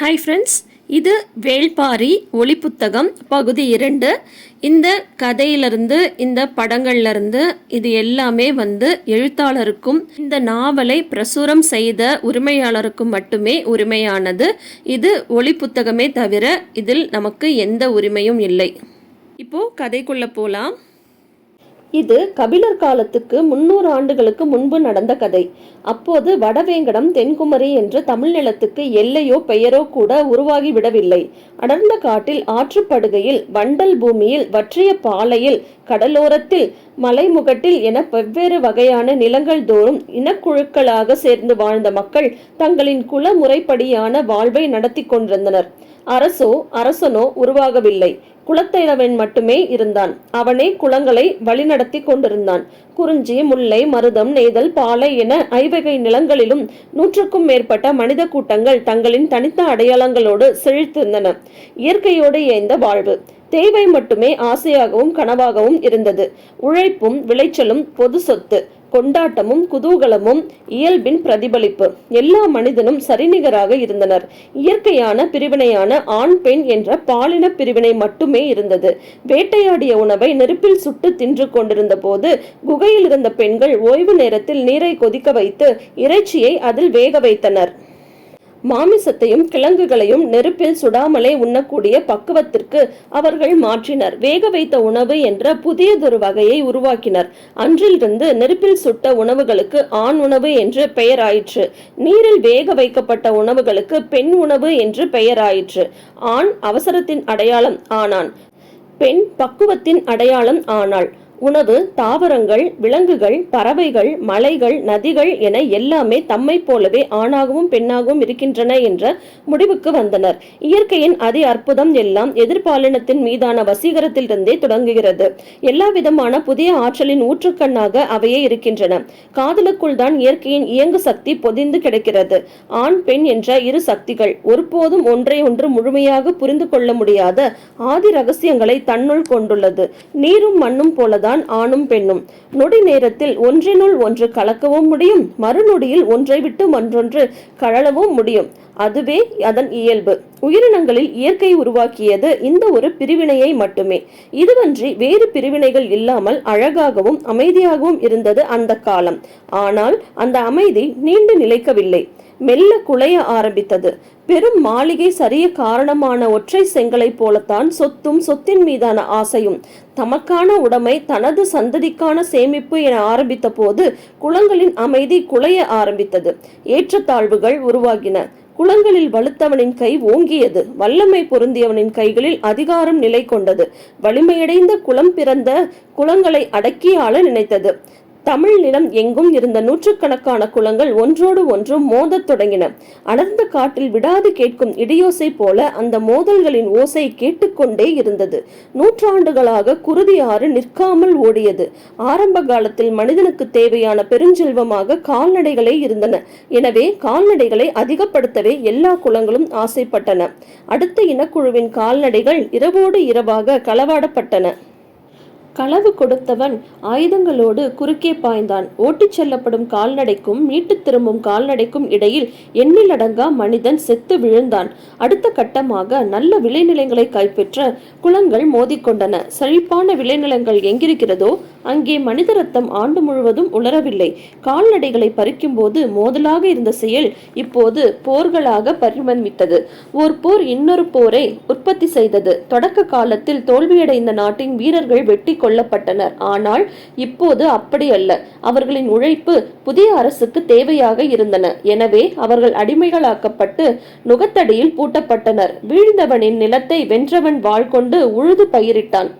Hi friends இது வேள்பாரி ஒளி புத்தகம் பகுதி இரண்டு. இந்த கதையிலிருந்து இந்த படங்கள்லேருந்து இது எல்லாமே வந்து எழுத்தாளருக்கும் இந்த நாவலை பிரசுரம் செய்த உரிமையாளருக்கும் மட்டுமே உரிமையானது. இது ஒளி புத்தகமே தவிர இதில் நமக்கு எந்த உரிமையும் இல்லை. இப்போது கதைக்குள்ளே போகலாம் இது கபிலர் காலத்துக்கு முன்னூறு ஆண்டுகளுக்கு முன்பு நடந்த கதை. அப்போது வடவேங்கடம் தென்குமரி என்று தமிழ் நிலத்துக்கு எல்லையோ பெயரோ கூட உருவாகிவிடவில்லை அடர்ந்த காட்டில் ஆற்றுப்படுகையில் வண்டல் பூமியில் வற்றிய பாலையில் கடலோரத்தில் மலைமுகட்டில் என வெவ்வேறு வகையான நிலங்கள் தோறும் இனக்குழுக்களாக சேர்ந்து வாழ்ந்த மக்கள் தங்களின் குல முறைப்படியான வாழ்வை நடத்தி கொண்டிருந்தனர். அரசோ அரசனோ உருவாகவில்லை. குலத்தேவன் மட்டுமே இருந்தான். அவனே குளங்களை வழிநடத்தி கொண்டிருந்தான். குறிஞ்சி முல்லை மருதம் நெய்தல் பாலை என ஐவகை நிலங்களிலும் நூற்றுக்கும் மேற்பட்ட மனித கூட்டங்கள் தங்களின் தனித்த அடையாளங்களோடு செழித்திருந்தன. இயற்கையோடு இயந்த வாழ்வு. தேவை மட்டுமே ஆசையாகவும் கனவாகவும் இருந்தது. உழைப்பும் விளைச்சலும் பொது சொத்து கொண்டாட்டமும் குதூகலமும் இயல்பின் பிரதிபலிப்பு. எல்லா மனிதனும் சரிநிகராக இருந்தனர். இயற்கையான பிரிவினையான ஆண் பெண் என்ற பாலின பிரிவினை மட்டுமே இருந்தது. வேட்டையாடிய உணவை நெருப்பில் சுட்டு தின்று கொண்டிருந்த போது குகையில் இருந்த பெண்கள் ஓய்வு நேரத்தில் நீரை கொதிக்க வைத்து இறைச்சியை அதில் வேக வைத்தனர். மாமிசத்தையும் கிழங்குகளையும் நெருப்பில் சுடாமலே உண்ணக்கூடிய பக்குவத்திற்கு அவர்கள் மாற்றினர். வேக வைத்த உணவு என்ற புதியதொரு வகையை உருவாக்கினர். அன்றிலிருந்து நெருப்பில் சுட்ட உணவுகளுக்கு ஆண் உணவு என்று பெயராயிற்று. நீரில் வேக வைக்கப்பட்ட உணவுகளுக்கு பெண் உணவு என்று பெயராயிற்று. ஆண் அவசரத்தின் அடையாளம் ஆனான். பெண் பக்குவத்தின் அடையாளம் ஆனாள். உணவு தாவரங்கள் விலங்குகள் பறவைகள் மலைகள் நதிகள் என எல்லாமே தம்மை போலவே ஆணாகவும் பெண்ணாகவும் இருக்கின்றன என்ற முடிவுக்கு வந்தனர். இயற்கையின் அதி அற்புதம் எல்லாம் எதிர்பாலினத்தின் மீதான வசீகரத்திலிருந்தே தொடங்குகிறது. எல்லா விதமான புதிய ஆற்றலின் ஊற்றுக்கண்ணாக அவையே இருக்கின்றன. காதலுக்குள் தான் இயற்கையின் இயங்கு சக்தி பொதிந்து கிடக்கிறது. ஆண் பெண் என்ற இரு சக்திகள் ஒருபோதும் ஒன்றை ஒன்று முழுமையாக புரிந்து கொள்ள முடியாத ஆதி ரகசியங்களை தன்னுள் கொண்டுள்ளது. நீரும் மண்ணும் போலதான் தான் ஆணும் பெண்ணும். நொடி நேரத்தில் ஒன்றினுள் ஒன்று கலக்கவும் முடியும். மறுநொடியில் ஒன்றை விட்டு மற்றொன்று கழலவும் முடியும். அதுவே அதன் இயல்பு. உயிரினங்களில் இயற்கை உருவாக்கியது இந்த ஒரு பிரிவினையை மட்டுமே. இதுவன்றி வேறு பிரிவினைகள் இல்லாமல் அழகாகவும் அமைதியாகவும் இருந்தது அந்த காலம். ஆனால் அந்த அமைதி நீண்டு நிலைக்கவில்லை. மெல்ல குலைய ஆரம்பித்தது. பெரும் மாளிகை சரிய காரணமான ஒற்றை செங்கலை போலத்தான் சொத்தும் சொத்தின் மீதான ஆசையும். தமக்கான உடைமை தனது சந்ததிக்கான சேமிப்பு என ஆரம்பித்த போது குளங்களின் அமைதி குலைய ஆரம்பித்தது. ஏற்றத்தாழ்வுகள் உருவாகின. குளங்களில் வலுத்தவனின் கை ஓங்கியது. வல்லமை பொருந்தியவனின் கைகளில் அதிகாரம் நிலை கொண்டது வலிமையடைந்த குளம் பிறந்த குளங்களை அடக்கியாள நினைத்தது. தமிழ் நிலம் எங்கும் இருந்த நூற்றுக்கணக்கான குளங்கள் ஒன்றோடு ஒன்று மோதத் தொடங்கின. அடர்ந்த காட்டில் விடாது கேட்கும் இடியோசை போல அந்த மோதல்களின் ஓசை கேட்டுக்கொண்டே இருந்தது. நூற்றாண்டுகளாக குருதி ஆறு நிற்காமல் ஓடியது. ஆரம்ப காலத்தில் மனிதனுக்கு தேவையான பெருஞ்செல்வமாக கால்நடைகளே இருந்தன. எனவே கால்நடைகளை அதிகப்படுத்தவே எல்லா குளங்களும் ஆசைப்பட்டன. அடுத்த இனக்குழுவின் கால்நடைகள் இரவோடு இரவாக களவாடப்பட்டன. களவு கொடுத்தவன் ஆயுதங்களோடு குறுக்கே பாய்ந்தான். ஓட்டிச் செல்லப்படும் கால்நடைக்கும் மீட்டு திரும்பும் கால்நடைக்கும் இடையில் எண்ணிலடங்கா மனிதன் செத்து விழுந்தான். அடுத்த கட்டமாக நல்ல விளைநிலங்களை கைப்பற்ற குளங்கள் மோதிக்கொண்டன செழிப்பான விளைநிலங்கள் எங்கிருக்கிறதோ அங்கே மனித ரத்தம் ஆண்டு முழுவதும் உலரவில்லை. கால்நடைகளை பறிக்கும்போது மோதலாக இருந்த செயல் இப்போது போர்களாக பரிமன்மித்தது. ஓர் போர் இன்னொரு போரை உற்பத்தி செய்தது. தொடக்க காலத்தில் தோல்வியடைந்த நாட்டின் வீரர்கள் வெட்டி கொல்லப்பட்டனர். ஆனால் இப்போது அப்படி அல்ல. அவர்களின் உழைப்பு புதிய அரசுக்கு தேவையாக இருந்தன. எனவே அவர்கள் அடிமைகளாக்கப்பட்டு நுகத்தடியில் பூட்டப்பட்டனர். வீழ்ந்தவனின் நிலத்தை வென்றவன் வாழ்கொண்டு உழுது பயிரிட்டான்.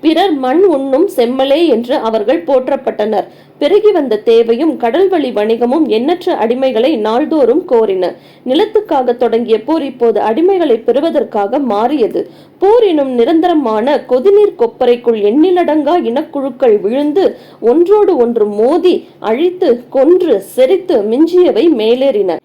பிறர் மண் உண்ணும் செம்மலே என்று அவர்கள் போற்றப்பட்டனர். பெருகி வந்த தேவையும் கடல்வழி வணிகமும் எண்ணற்ற அடிமைகளை நாள்தோறும் கோரின. நிலத்துக்காக தொடங்கிய போர் இப்போது அடிமைகளை பெறுவதற்காக மாறியது. போர் எனும் நிரந்தரமான கொதிநீர் கொப்பரைக்குள் எண்ணிலடங்கா இனக்குழுக்கள் விழுந்து ஒன்றோடு ஒன்று மோதி அழித்து கொன்று செரித்து மிஞ்சியவை மேலேறின.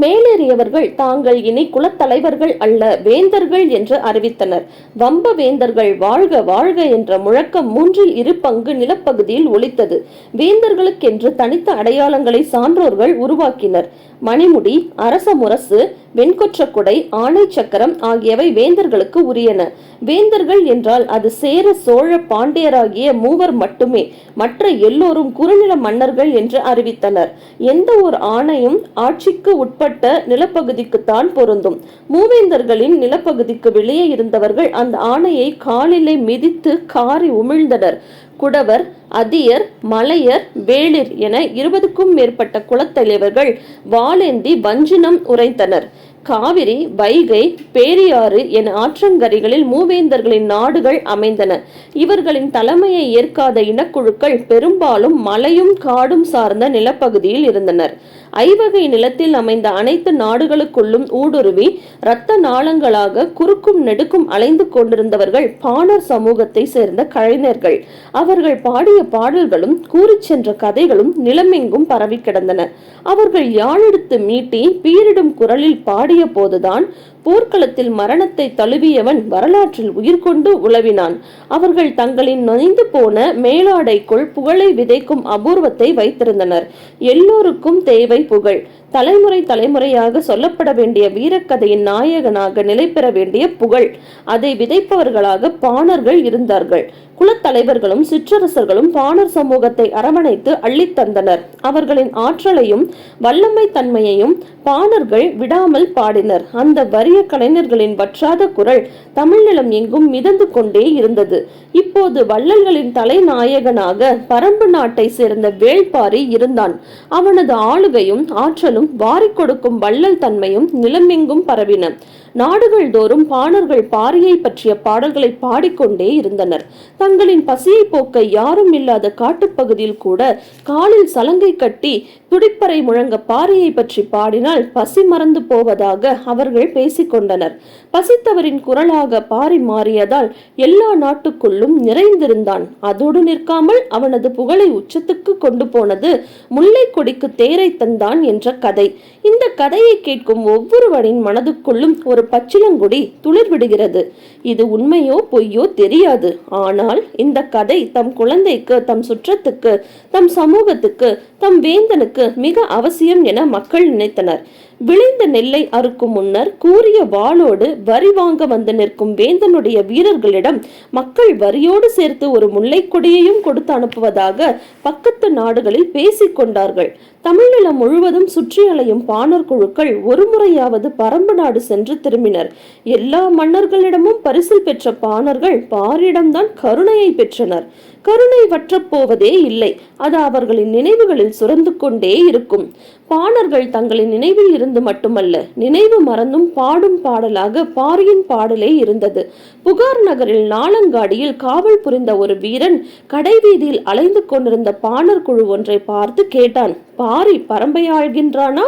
மேலேறியவர்கள் தாங்கள் இனி குலத்தலைவர்கள் அல்ல வேந்தர்கள் என்று அறிவித்தனர். வம்ப வேந்தர்கள் வாழ்க வாழ்க என்ற முழக்கம் மூன்றில் இரு பங்கு நிலப்பகுதியில் ஒலித்தது. வேந்தர்களுக்கென்று தனித்த அடையாளங்களை சான்றோர்கள் உருவாக்கினர். மணிமுடி அரச முரசு வெண்கொற்ற குடை ஆணை சக்கரம் ஆகியவை வேந்தர்களுக்கு உரியன. வேந்தர்கள் என்றால் அது சேர சோழ பாண்டியராகிய மூவர் மட்டுமே. மற்ற எல்லோரும் குறுநில மன்னர்கள் என்று அறிவித்தனர். எந்த ஒரு ஆணையும் ஆட்சிக்கு உட்பட்ட நிலப்பகுதிக்குத்தான் பொருந்தும். மூவேந்தர்களின் நிலப்பகுதிக்கு வெளியே இருந்தவர்கள் அந்த ஆணையை காலிலே மிதித்து காரி உமிழ்ந்தனர். குடவர் அதியர் மலையர் வேளிர் என இருபதுக்கும் மேற்பட்ட குலத்தலைவர்கள் வாளேந்தி வஞ்சினம் உரைத்தனர் காவிரி வைகை பேரியாறு என ஆற்றங்கரைகளில் மூவேந்தர்களின் நாடுகள் அமைந்தன. இவர்களின் தலைமையை ஏற்காத இனக்குழுக்கள் பெரும்பாலும் மலையும் காடும் சார்ந்த நிலப்பகுதியில் இருந்தனர். ஐவகை நிலத்தில் அமைந்த அனைத்து நாடுகளுக்குள்ளும் ஊடுருவி இரத்த நாளங்களாக குறுக்கும் நெடுக்கும் அலைந்து கொண்டிருந்தவர்கள் பாணர் சமூகத்தை சேர்ந்த கலைஞர்கள். அவர்கள் பாடிய பாடல்களும் கூறிச் சென்ற கதைகளும் நிலமெங்கும் பரவி கிடந்தன. அவர்கள் யாழெடுத்து மீட்டி பீரிடும் குரலில் பாடி பாடிய போதுதான் போர்க்களத்தில் மரணத்தை தழுவியவன் வரலாற்றில் உயிர் கொண்டு உழவினான். அவர்கள் தங்களின் நொய்ந்து போன மேலாடைக்குள் புகழை விதைக்கும் அபூர்வத்தை வைத்திருந்தனர். எல்லோருக்கும் தேவை புகழ். தலைமுறை தலைமுறையாக சொல்லப்பட வேண்டிய வீரக்கதையின் நாயகனாக நிலை பெற வேண்டிய புகழ். அதை விதைப்பவர்களாக பாணர்கள் இருந்தார்கள். குலத்தலைவர்களும் சிற்றரசர்களும் பாணர் சமூகத்தை அரவணைத்து அள்ளித் தந்தனர். அவர்களின் ஆற்றலையும் வல்லமை தன்மையையும் பாணர்கள் விடாமல் பாடினர். அந்த வறிய கலைஞர்களின் வற்றாத குரல் தமிழ்நிலம் எங்கும் மிதந்து கொண்டே இருந்தது. இப்போது வள்ளல்களின் தலைநாயகனாக பரம்பு நாட்டை சேர்ந்த வேள்பாரி இருந்தான். அவனது ஆளுகையும் ஆற்றலும் வாரிக் கொடுக்கும் வள்ளல் தன்மையும் நிலமெங்கும் பரவின. நாடுகள் தோறும் பாணர்கள் பாரியை பற்றிய பாடல்களை பாடிக்கொண்டே இருந்தனர். தங்களின் பசியை போக்க யாரும் இல்லாத காட்டுப்பகுதியில் கூட காலில் சலங்கை கட்டி துடிப்பறை முழங்க பாரியை பற்றி பாடினால் பசி மறந்து போவதாக அவர்கள் பேசிக்கொண்டனர் பசித்தவரின் குரலாக பாரி மாறியதால் எல்லா நாட்டுக்குள்ளும் நிறைந்திருந்தான். அதோடு நிற்காமல் அவனது புகழை உச்சத்துக்கு கொண்டு போனது முல்லை கொடிக்கு தேரை தந்தான் என்ற கதை. இந்த கதையை கேட்கும் ஒவ்வொருவரின் மனதுக்குள்ளும் ஒரு பச்சிலங்குடி துளிர் விடுகிறது இது உண்மையோ பொய்யோ தெரியாது. ஆனால் இந்த கதை தம் குழந்தைக்கு தம் சுற்றத்துக்கு தம் சமூகத்துக்கு தம் வேந்தனுக்கு மிக அவசியம் என மக்கள் நினைத்தனர். விளைந்த நெல்லை அறுக்கும் முன்னர் கூறிய வாளோடு வரி வாங்க வந்து நிற்கும் வேந்தனுடைய வீரர்களிடம் மக்கள் வரியோடு சேர்த்து ஒரு முல்லைக்கொடியையும் கொடுத்து அனுப்புவதாக பக்கத்து நாடுகளில் பேசிக் கொண்டார்கள். தமிழ்நிலம் முழுவதும் சுற்றி அலையும் பாணர் குழுக்கள் ஒரு முறையாவது பரம்பு நாடு சென்று திரும்பினர். எல்லா மன்னர்களிடமும் பரிசில் பெற்ற பாணர்கள் பாரிடம்தான் கருணையை பெற்றனர். கருணை வற்றப் போவதே இல்லை. அது அவர்களின் நினைவுகளில் சுரந்து கொண்டே இருக்கும். பாணர்கள் தங்களின் நினைவில் இருந்து மட்டுமல்ல நினைவு மறந்தும் பாடும் பாடலாக பாரியின் பாடலே இருந்தது. புகார் நகரில் நாளங்காடியில் காவல் புரிந்த ஒரு வீரன் கடைவீதியில் அலைந்து கொண்டிருந்த பாணர் குழு ஒன்றை பார்த்து கேட்டான். பாரி பரம்பை ஆழ்கின்றானா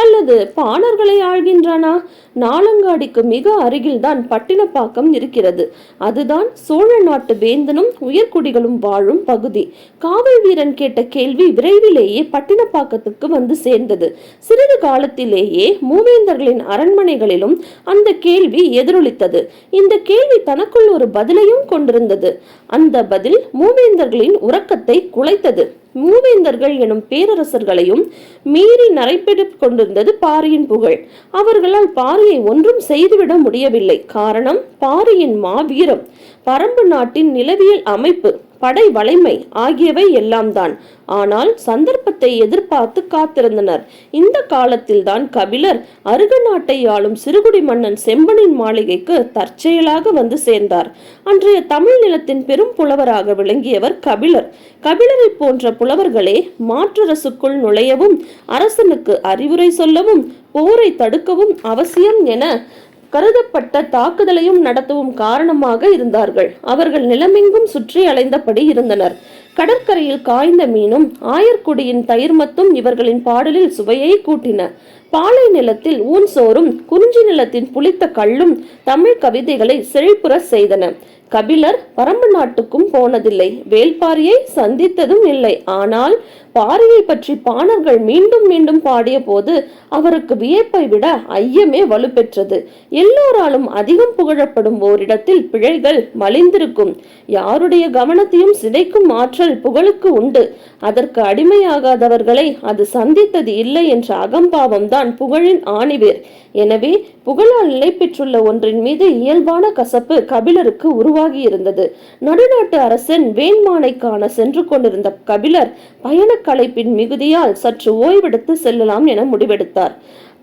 அல்லது பாணர்களை ஆழ்கின்றானா? நாளங்காடிக்கு மிக அருகில்தான் பட்டினப்பாக்கம் இருக்கிறது. அதுதான் சோழ நாட்டு வேந்தனும் உயர்குடிகளும் வாழும் பகுதி. காவல் வீரன் கேட்ட கேள்வி விரைவிலேயே பட்டினப்பாக்கத்துக்கு வந்து சேர்ந்தது. சிறிது காலத்திலேயே மூவேந்தர்களின் அரண்மனைகளிலும் அந்த கேள்வி எதிரொலித்தது. இந்த கேள்வி தனக்குள் ஒரு பதிலையும் கொண்டிருந்தது. அந்த பதில் மூவேந்தர்களின் உறக்கத்தை குலைத்தது. மூவேந்தர்கள் எனும் பேரரசர்களையும் மீறி நரைப்பிடித்துக் கொண்டிருந்தது பாரியின் புகழ். அவர்களால் பாரியை ஒன்றும் செய்துவிட முடியவில்லை. காரணம் பாரியின் மாவீரம். பரம்பு நாட்டின் நிலவியல் அமைப்பு. படை வலைமை ஆகியவை எல்லாம் தான். ஆனால் சந்தர்ப்பத்தை எதிர்பார்த்து காத்திருந்தனர். இந்த காலத்தில்தான் கபிலர் அருக நாட்டை ஆளும் சிறுகுடி மன்னன் செம்பனின் மாளிகைக்கு தற்செயலாக வந்து சேர்ந்தார். அன்றைய தமிழ் நிலத்தின் பெரும் புலவராக விளங்கியவர் கபிலர். கபிலரை போன்ற புலவர்களே மாற்றரசுக்குள் நுழையவும் அரசனுக்கு அறிவுரை சொல்லவும் போரை தடுக்கவும் அவசியம் என கருதப்பட்ட தாக்குதலையும் நடத்தவும் காரணமாக இருந்தார்கள். அவர்கள் நிலமெங்கும் சுற்றி அலைந்தபடி இருந்தனர். கடற்கரையில் காய்ந்த மீனும் ஆயர்குடியின் தயிர்மத்தும் இவர்களின் பாடலில் சுவையை கூட்டின. பாலை நிலத்தில் ஊன் சோறும் குறிஞ்சி நிலத்தின் புளித்த கள்ளும் தமிழ் கவிதைகளை செழிப்புற செய்தன. கபிலர் பரம்பு நாட்டுக்கும் போனதில்லை. வேல்பாரியை சந்தித்ததும் இல்லை. ஆனால் பாரியை பற்றி பாணர்கள் மீண்டும் மீண்டும் பாடிய போது அவருக்கு வியப்பை விட ஐயமே வலுப்பெற்றது. எல்லோராலும் அதிகம் புகழப்படும் ஓரிடத்தில் பிழைகள் மலிந்திருக்கும். யாருடைய கவனத்தையும் சிதைக்கும் ஆற்றல் புகழுக்கு உண்டு. அதற்கு அடிமையாகாதவர்களை அது சந்தித்தது இல்லை என்ற அகம்பாவம்தான் புகழின் ஆணிவேர். எனவே புகழால் நிலை பெற்றுள்ள ஒன்றின் மீது இயல்பான கசப்பு கபிலருக்கு உருவாகி இருந்தது நடுநாட்டு அரசன் வேண்மானை காண சென்று கொண்டிருந்த கபிலர் பயண களைப்பின் மிகுதியால் சற்று ஓய்வெடுத்து செல்லலாம் என முடிவெடுத்தார்.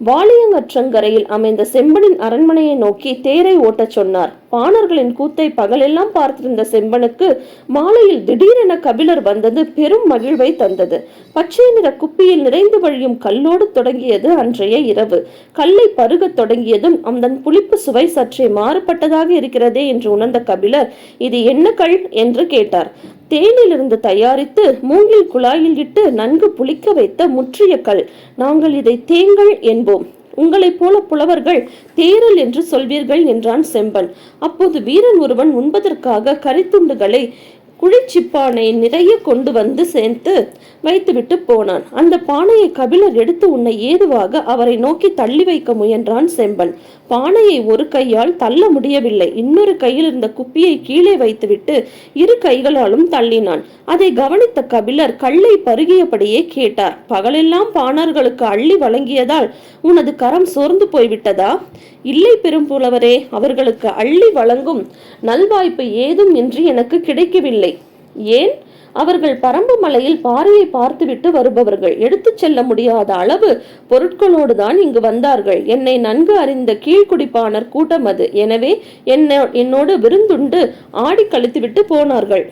வாலியங்கற்றங்கரையில் அமைந்த செம்பனின் அரண்மனையை நோக்கி தேரை ஓட்டச் சொன்னார். பாணர்களின் கூத்தை பகலெல்லாம் பார்த்திருந்த செம்பனுக்கு மாலையில் திடீரென கபிலர் வந்தது பெரும் மகிழ்வை தந்தது. பச்சை நிற குப்பியில் நிறைந்து வழியும் கல்லோடு தொடங்கியது அன்றைய இரவு. கல்லை பருகத் தொடங்கியதும் அந்த புளிப்பு சுவை சற்றே மாறுபட்டதாக இருக்கிறதே என்று உணர்ந்த கபிலர் இது என்ன கல்? என்று கேட்டார். தேனிலிருந்து தயாரித்து மூங்கில் குழாயில் இட்டு நன்கு புளிக்க வைத்த முற்றிய கல். நாங்கள் இதை தேங்கள் என்போம். உங்களைப் போல புலவர்கள் தேரல் என்று சொல்வீர்கள் என்றான் செம்பன். அப்போது வீரன் ஒருவன் உண்பதற்காக கரித்துண்டுகளை குழிச்சிப்பானை நிறைய கொண்டு வந்து சேர்த்து வைத்துவிட்டு போனான். அந்த பானையை கபிலர் எடுத்து உன்னை ஏதுவாக அவரை நோக்கி தள்ளி வைக்க முயன்றான் செம்பன். பானையை ஒரு கையால் தள்ள முடியவில்லை. இன்னொரு கையில் இருந்த குப்பியை கீழே வைத்துவிட்டு இரு கைகளாலும் தள்ளினான். அதை கவனித்த கபிலர் கல்லை பருகியபடியே கேட்டார் பகலெல்லாம் பாணர்களுக்கு அள்ளி வழங்கியதால் உனது கரம் சோர்ந்து போய்விட்டதா? இல்லை பெரும் புலவரே அவர்களுக்கு அள்ளி வழங்கும் நல்வாய்ப்பு ஏதும் இன்றி எனக்கு கிடைக்கவில்லை. ஏன்? அவர்கள் பரம்பு மலையில் பாறையை பார்த்துவிட்டு வருபவர்கள். எடுத்துச் செல்ல முடியாத அளவு பொருட்களோடு தான் இங்கு வந்தார்கள். என்னை நன்கு அறிந்த கீழ்குடிப்பானர் கூட்டம் அது. எனவே என்ன என்னோடு விருந்துண்டு ஆடி கழித்துவிட்டு போனார்கள்.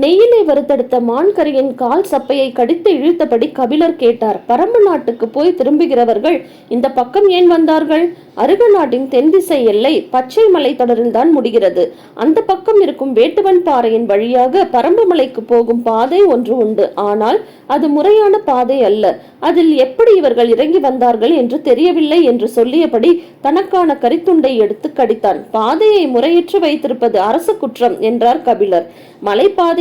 நெய்யிலே வறுத்தெடுத்த மான்கரியின் கால் சப்பையை கடித்து இழுத்தபடி கபிலர் கேட்டார். பரம்பு நாட்டுக்கு போய் திரும்புகிறவர்கள் இந்த பக்கம் ஏன் வந்தார்கள்? அருக நாட்டின் தென்திசை எல்லை பச்சை மலை தொடரில்தான் முடிகிறது. அந்த பக்கம் இருக்கும் வேட்டுவன் பாறையின் வழியாக பரம்பு மலைக்கு போகும் பாதை ஒன்று உண்டு. ஆனால் அது முறையான பாதை அல்ல. அதில் எப்படி இவர்கள் இறங்கி வந்தார்கள் என்று தெரியவில்லை என்று சொல்லியபடி தனக்கான கரித்துண்டை எடுத்து கடித்தான். பாதையை முறையற்று வைத்திருப்பது அரச குற்றம் என்றார் கபிலர்.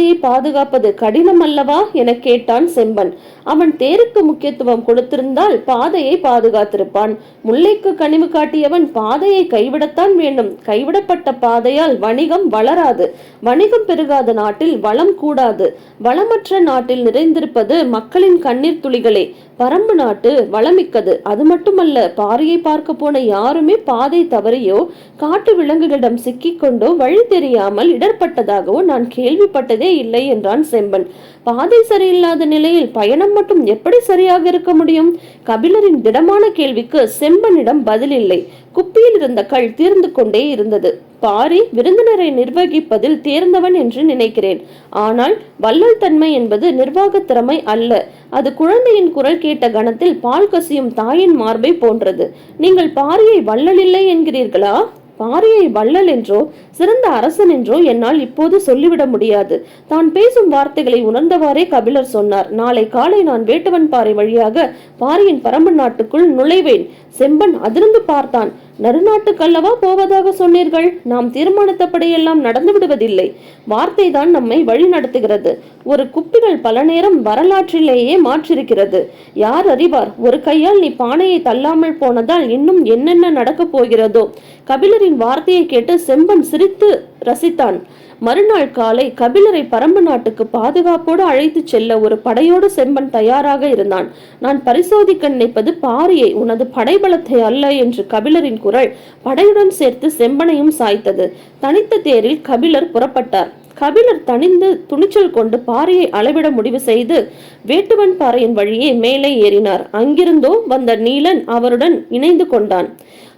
மலைப்பாதையை பாதுகாப்பது கடினம் அல்லவா என கேட்டான் செம்பன். அவன் தேருக்கு முக்கியத்துவம் கொடுத்திருந்தால் பாதையை பாதுகாத்திருப்பான். முல்லைக்கு கனிவு காட்டியவன் பாதையை கைவிடத்தான் வேண்டும். கைவிடப்பட்ட பாதையால் வணிகம் வளராது. வணிகம் பெருகாத நாட்டில் வளம் கூடாது. வளமற்ற நாட்டில் நிறைந்திருப்பது மக்களின் கண்ணீர் துளிகளே. பரம்பு நாட்டு வளமிக்கது. அது மட்டுமல்ல பாறையை பார்க்க போன யாருமே பாதை தவறியோ காட்டு விலங்குகளிடம் சிக்கிக்கொண்டோ வழி தெரியாமல் இடர்பட்டதாகவோ நான் கேள்விப்பட்டதே இல்லை என்றான் செம்பன். பாதை சரியில்லாத நிலையில் பயணம் மட்டும் எப்படி சரியாக இருக்க முடியும்? கபிலரின் திடமான கேள்விக்கு செம்பனிடம் பதில் இல்லை. குப்பியில் இருந்த கல் தீர்ந்து கொண்டே இருந்தது. பாரி விருந்தினரை நிர்வகிப்பதில் தேர்ந்தவன் என்று நினைக்கிறேன். ஆனால் வள்ளல் தன்மை என்பது நிர்வாக திறமை அல்ல. அது குழந்தையின் குரல் கேட்ட கணத்தில் பால் கசியும் தாயின் மார்பை போன்றது. நீங்கள் பாரியை வள்ளல் இல்லை என்கிறீர்களா? பாரியை வள்ளல் என்றோ சிறந்த அரசன் என்றோ என்னால் இப்போது சொல்லிவிட முடியாது. தான் பேசும் வார்த்தைகளை உணர்ந்தவாறே கபிலர் சொன்னார். நாளை காலை நான் வேட்டுவன் பாறை வழியாக பாரியின் பரம்பு நாட்டுக்குள் நுழைவேன். செம்பன் அதிர்ந்து பார்த்தான். நறுநாட்டுக்கல்லவா போவதாக சொன்னீர்கள்? நாம் தீர்மானித்தபடியெல்லாம் நடந்து விடுவதில்லை. வார்த்தை தான் நம்மை வழி நடத்துகிறது. ஒரு குப்பிகள் பல நேரம் வரலாற்றிலேயே மாற்றிருக்கிறது. யார் அறிவார்? ஒரு கையால் நீ பானையை தள்ளாமல் போனதால் இன்னும் என்னென்ன நடக்கப் போகிறதோ? கபிலரின் வார்த்தையை கேட்டு செம்பன் சிரித்து ரசித்தான். மறுநாள் காலை கபிலரை பரம்பு நாட்டுக்கு பாதுகாப்போடு அழைத்துச் செல்ல ஒரு படையோடு செம்பன் தயாராக இருந்தான். நான் பரிசோதிக்க நினைப்பது பாரியை உனது படைபலத்தை அல்ல என்று கபிலரின் குரல் படையுடன் சேர்த்து செம்பனையும் சாய்த்தது. தனித்த தேரில் கபிலர் புறப்பட்டார். கபிலர் தனிந்து துணிச்சல் கொண்டு பாறையை அளவிட முடிவு செய்து வேட்டுவன் பாறையின் வழியே மேலே ஏறினார். அங்கிருந்தோ வந்த நீலன் அவருடன் இணைந்து கொண்டான்.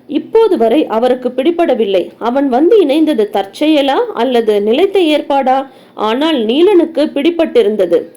இப்போது வரை அவருக்கு பிடிபடவில்லை. அவன் வந்து இணைந்தது தற்செயலா அல்லது நிலைத்த ஏற்பாடா? ஆனால் நீலனுக்கு பிடிபட்டிருந்தது.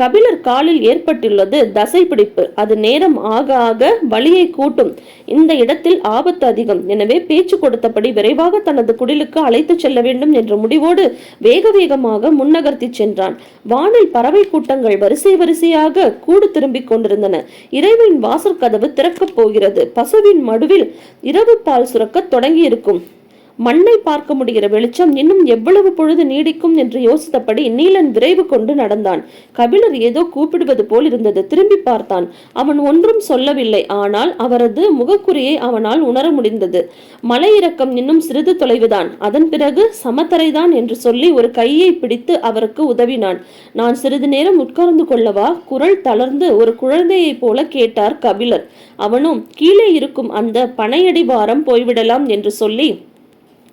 கபிலர் காலில் ஏற்பட்டுள்ளது தசை பிடிப்பு அது நேரம் ஆக ஆக வலியை கூட்டும். இந்த இடத்தில் ஆபத்து அதிகம். எனவே பேச்சு கொடுத்தபடி விரைவாக தனது குடிலுக்கு அழைத்துச் செல்ல வேண்டும் என்ற முடிவோடு வேக வேகமாக முன்னகர்த்தி சென்றான். வானில் பறவை கூட்டங்கள் வரிசை வரிசையாக கூடு திரும்பிக் கொண்டிருந்தன. இறைவன் வாசல் கதவு திறக்கப் போகிறது. பசுவின் மடுவில் இரவு பால் சுரக்க தொடங்கி இருக்கும் மண்ணை பார்க்க முடிகிற வெளிச்சம் இன்னும் எவ்வளவு பொழுது நீடிக்கும் என்று யோசித்தபடி நீலன் விரைவு கொண்டு நடந்தான். கபிலர் ஏதோ கூப்பிடுவது போல் இருந்தது. திரும்பி பார்த்தான். அவன் ஒன்றும் சொல்லவில்லை. ஆனால் அவரது முகக்குறியை அவனால் உணர முடிந்தது. மலையிறக்கம் இன்னும் சிறிது தொலைவுதான். அதன் பிறகு சமத்தரைதான் என்று சொல்லி ஒரு கையை பிடித்து அவருக்கு உதவினான். நான் சிறிது நேரம் உட்கார்ந்து கொள்ளவா? குரல் தளர்ந்து ஒரு குழந்தையைப் போல கேட்டார் கபிலர். அவனும் கீழே இருக்கும் அந்த பனையடி வாரம் போய்விடலாம் என்று சொல்லி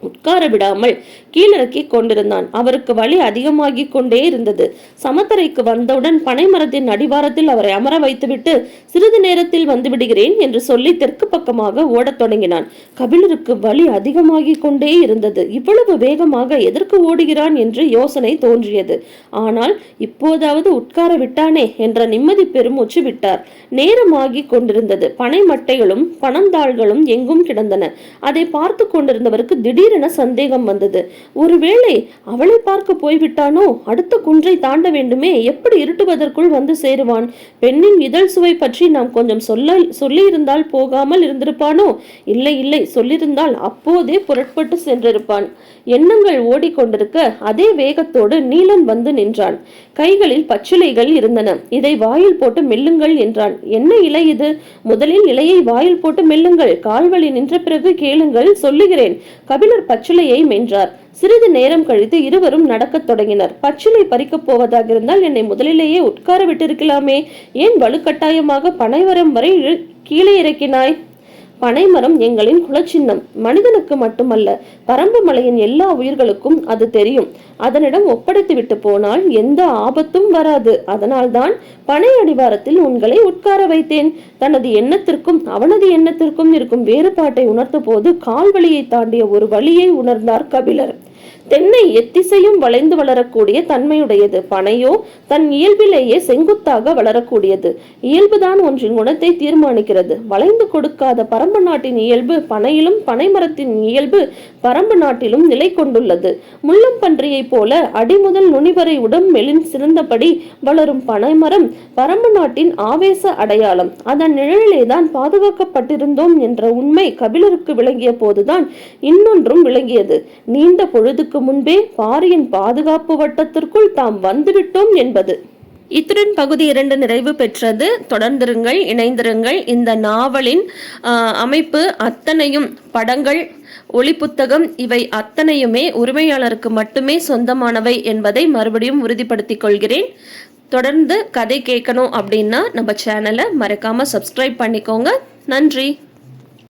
உட்கார விடாமல் கீழிறக்கி கொண்டிருந்தான். அவருக்கு வழி அதிகமாகிக் கொண்டே இருந்தது. சமத்தரைக்கு வந்தவுடன் பனைமரத்தின் அடிவாரத்தில் அவரை அமர வைத்துவிட்டு சிறிது நேரத்தில் வந்து விடுகிறேன் என்று சொல்லி தெற்கு பக்கமாக ஓடத் தொடங்கினான். கபிலருக்கு வழி அதிகமாகிக் கொண்டே இருந்தது. இவ்வளவு வேகமாக எதற்கு ஓடுகிறான் என்று யோசனை தோன்றியது. ஆனால் இப்போதாவது உட்கார விட்டானே என்ற நிம்மதி பெருமூச்சு விட்டார். நேரமாகி கொண்டிருந்தது. பனை மட்டைகளும் பணந்தாள்களும் எங்கும் கிடந்தன. அதை பார்த்து கொண்டிருந்தவருக்கு திடீர் திடீரென சந்தேகம் வந்தது. ஒருவேளை அவளை பார்க்க போய்விட்டானோ? அடுத்த குன்றை தாண்ட வேண்டுமே. எப்படி இருட்டுவதற்குள் வந்து சேருவான்? பெண்ணின் இதழ் சுவை பற்றி நாம் கொஞ்சம் சொல்ல சொல்லியிருந்தால் போகாமல் இருந்திருப்பானோ? இல்லை இல்லை. சொல்லியிருந்தால் அப்போதே புறப்பட்டு சென்றிருப்பான். எண்ணங்கள் ஓடிக்கொண்டிருக்க அதே வேகத்தோடு நீலன் வந்து நின்றான். கைகளில் பச்சிலைகள் இருந்தன. இதை வாயில் போட்டு மெல்லுங்கள் என்றான். என்ன இலை இது? முதலில் இலையை வாயில் போட்டு மெல்லுங்கள். கால்வழி நின்ற பிறகு கேளுங்கள். சொல்லுகிறேன் கபிலர் பச்சிலையை மென்றார். சிறிது நேரம் கழித்து இருவரும் நடக்கத் தொடங்கினர். பச்சிலை பறிக்கப் போவதாக இருந்தால் என்னை முதலிலேயே உட்கார விட்டிருக்கலாமே. ஏன் வலுக்கட்டாயமாக பனைவரம் வரை கீழே இறக்கினாய்? பனைமரம் எங்களின் குலச்சின்னம். மனிதனுக்கு மட்டுமல்ல பரம்பு மலையின் எல்லா உயிர்களுக்கும் அது தெரியும். அதனிடம் ஒப்படைத்து விட்டு போனால் எந்த ஆபத்தும் வராது. அதனால்தான் பனை அடிவாரத்தில் உங்களை உட்கார வைத்தேன். தனது எண்ணத்திற்கும் அவனது எண்ணத்திற்கும் இருக்கும் வேறுபாட்டை உணர்த்த போது கால்வழியை தாண்டிய ஒரு வழியை உணர்ந்தார் கபிலர். தென்னை எத்திசையும் வளைந்து வளரக்கூடிய தன்மையுடையது. பனையோ தன் இயல்பிலேயே செங்குத்தாக வளரக்கூடியது. இயல்புதான் ஒன்றின் குணத்தை தீர்மானிக்கிறது. வளைந்து கொடுக்காத பரம்பு நாட்டின் இயல்பு பனையிலும் பனைமரத்தின் இயல்பு பரம்பு நாட்டிலும் நிலை கொண்டுள்ளது. முள்ளம் பன்றியைப் போல அடிமுதல் நுனிவரை உடம் மெலின் சிறந்தபடி வளரும் பனைமரம் பரம்பு நாட்டின் ஆவேச அடையாளம். அதன் நிழலிலேதான் பாதுகாக்கப்பட்டிருந்தோம் என்ற உண்மை கபிலருக்கு விளங்கிய போதுதான் இன்னொன்றும் விளங்கியது. நீண்ட பொழுது வருவதற்கு முன்பே பாரியின் பாதுகாப்பு வட்டத்திற்குள் தாம் வந்துவிட்டோம் என்பது. இத்துடன் பகுதி இரண்டு நிறைவு பெற்றது. தொடர்ந்திருங்கள் இணைந்திருங்கள். இந்த நாவலின் அமைப்பு அத்தனையும் படங்கள் ஒளி புத்தகம் இவை அத்தனையுமே உரிமையாளருக்கு மட்டுமே சொந்தமானவை என்பதை மறுபடியும் உறுதிப்படுத்திக் கொள்கிறேன். தொடர்ந்து கதை கேட்கணும் அப்படின்னா நம்ம சேனலை மறக்காம சப்ஸ்கிரைப் பண்ணிக்கோங்க. நன்றி.